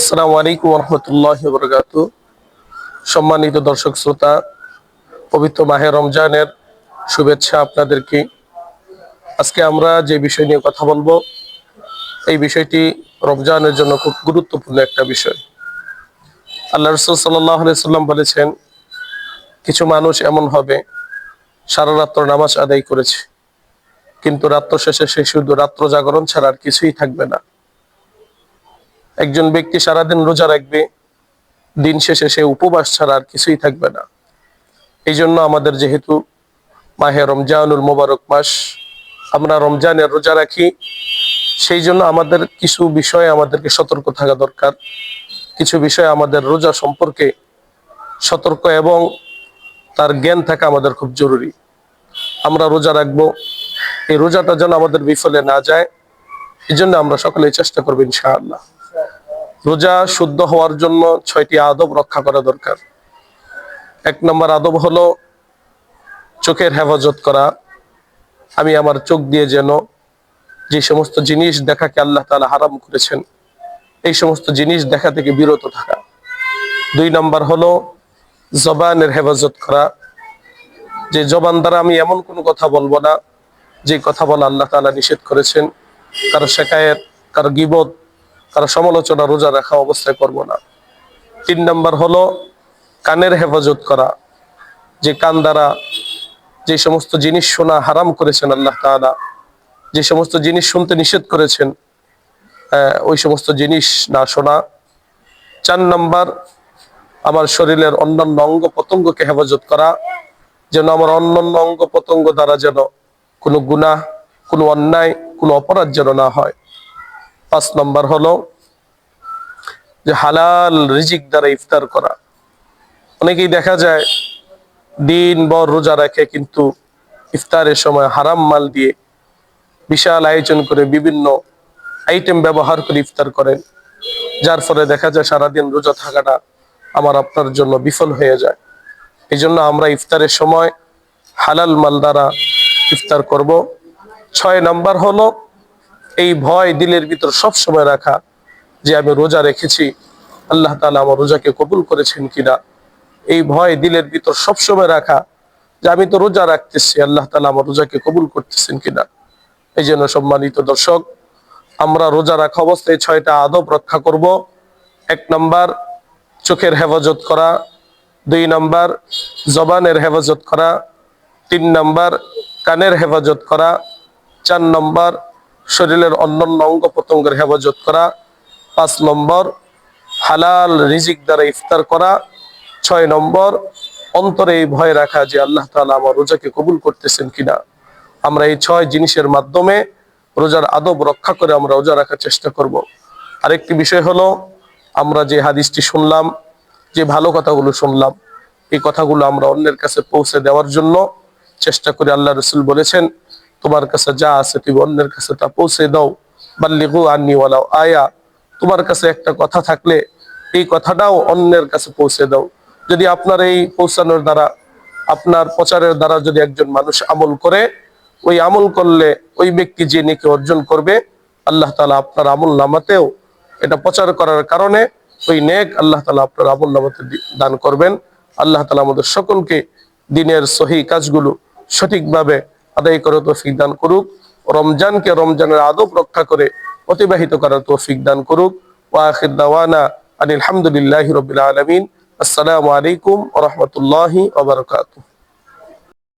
আসসালামু আলাইকুম রহমতুল্লাহ বরকাত সম্মানিত দর্শক শ্রোতা, পবিত্র মাহে রমজানের শুভেচ্ছা আপনাদেরকে। আজকে আমরা যে বিষয় নিয়ে কথা বলব, এই বিষয়টি রমজানের জন্য খুব গুরুত্বপূর্ণ একটা বিষয়। আল্লাহ রসুল সাল্লাহ সাল্লাম বলেছেন, কিছু মানুষ এমন হবে, সারা রাত্র নামাজ আদায় করেছে, কিন্তু রাত্র শেষে সে শুধু রাত্র জাগরণ ছাড়া আর কিছুই থাকবে না। একজন ব্যক্তি সারাদিন রোজা রাখবে, দিন শেষে সে উপবাস ছাড়া আর কিছুই থাকবে না। এই জন্য আমাদের যেহেতু মাহে রমজানুল মোবারক মাস, আমরা রমজানের রোজা রাখি। সেই জন্য আমাদের কিছু বিষয়ে আমাদেরকে সতর্ক থাকা দরকার। কিছু বিষয়ে আমাদের রোজা সম্পর্কে সতর্ক এবং তার জ্ঞান থাকা আমাদের খুব জরুরি। আমরা রোজা রাখব, এই রোজাটা যেন আমাদের বিফলে না যায়, এই জন্য আমরা সকলে চেষ্টা করব ইনশাআল্লাহ। রোজা শুদ্ধ হওয়ার জন্য ছয়টি আদব রক্ষা করা দরকার। এক নম্বর আদব হলো চোখের হেফাজত করা। আমি আমার চোখ দিয়ে যেন যে সমস্ত জিনিস দেখাকে আল্লাহ তালা হারাম করেছেন, এই সমস্ত জিনিস দেখা থেকে বিরত থাকা। দুই নম্বর হলো জবানের হেফাজত করা। যে জবান দ্বারা আমি এমন কোনো কথা বলব না, যে কথা বলা আল্লাহ তালা নিষেধ করেছেন। কারও শেখায়ের কারও গিবত কারও সমালোচনা, রোজা রাখা অবস্থায় করব না। তিন নম্বর হলো কানের হেফাজত করা। যে কান দ্বারা যে সমস্ত জিনিস শোনা হারাম করেছেন আল্লাহ তাআলা, যে সমস্ত জিনিস শুনতে নিষেধ করেছেন ওই সমস্ত জিনিস না শোনা। চার নম্বর, আমার শরীরের অন্যান্য অঙ্গ প্রত্যঙ্গকে হেফাজত করা। যেন আমার অন্যান্য অঙ্গ প্রত্যঙ্গ দ্বারা যেন কোনো গুনাহ, কোনো অন্যায়, কোনো অপরাধ যেন না হয়। পাঁচ নম্বর হলো যে হালাল রিজিক দ্বারা ইফতার করা। অনেকেই দেখা যায় দিন ভর রোজা রাখে কিন্তু ইফতারের সময় হারাম মাল দিয়ে বিশাল আয়োজন করে বিভিন্ন আইটেম ব্যবহার করে ইফতার করেন, যার ফলে দেখা যায় সারাদিন রোজা থাকাটা আমার আপনার জন্য বিফল হয়ে যায়। এই জন্য আমরা ইফতারের সময় হালাল মাল দ্বারা ইফতার করব। ছয় নাম্বার হলো এই ভয় দিলের ভিতর সব সময় রাখা যে আমি রোজা রেখেছি, আল্লাহ তালা আমার রোজাকে কবুল করেছেন কিনা? এই ভয় দিলের ভিতর সব সময় রাখা যে আমি তো রোজা রাখতেছি, আল্লাহ তালা আমার রোজাকে কবুল করতেছেন কিনা? এই জন্য সম্মানিত দর্শক, আমরা রোজা রাখা অবস্থায় ছয়টা আদব রক্ষা করব। এক নম্বর, চোখের হেফাজত করা। দুই নম্বর, জবানের হেফাজত করা। তিন নম্বর, কানের হেফাজত করা। চার নম্বর শরীরের অন্যান্য অঙ্গ প্রত্যঙ্গের হেফাজত করা। পাঁচ নম্বর, হালাল রিজিক দ্বারা ইফতার করা। ছয় নম্বর, অন্তরে এই ভয় রাখা যে আল্লাহ তালা আমার রোজাকে কবুল করতেছেন কিনা। আমরা এই ছয় জিনিসের মাধ্যমে রোজার আদব রক্ষা করে আমরা রোজা রাখার চেষ্টা করব। আরেকটি বিষয় হলো, আমরা যে হাদিসটি শুনলাম, যে ভালো কথাগুলো শুনলাম, এই কথাগুলো আমরা অন্যের কাছে পৌঁছে দেওয়ার জন্য চেষ্টা করি আল্লাহ রসুল বলেছেন তোমার কাছে যা আছে তুমি অন্যের কাছে তা পৌঁছে দাও। বাল্লিগু আন্নি ওয়ালাও আয়া। তোমার কাছে একটা কথা থাকলে এই কথাটাও অন্যের কাছে পৌঁছে দাও। যদি আপনার এই পৌঁছানোর দ্বারা, আপনার প্রচারের দ্বারা যদি একজন মানুষ আমল করে, ওই আমল করলে ওই ব্যক্তি যে নেকি অর্জন করবে, আল্লাহ তালা আপনার আমল নামাতেও এটা প্রচার করার কারণে ওই নেক আল্লাহ তালা আপনার আমল নামাতে দান করবেন। আল্লাহ তালা আমাদের সকলকে দিনের সহি কাজগুলো সঠিকভাবে আদায় করে তৌফিক দান করুক। রমজানকে রমজানের আদব রক্ষা করে অতিবাহিত করার তৌফিক দান করুক। ওয়াখির দাওয়ানা রবিল আলমিন। আসসালামু আলাইকুম রহমতুল্লাহ ওবরকাতুহ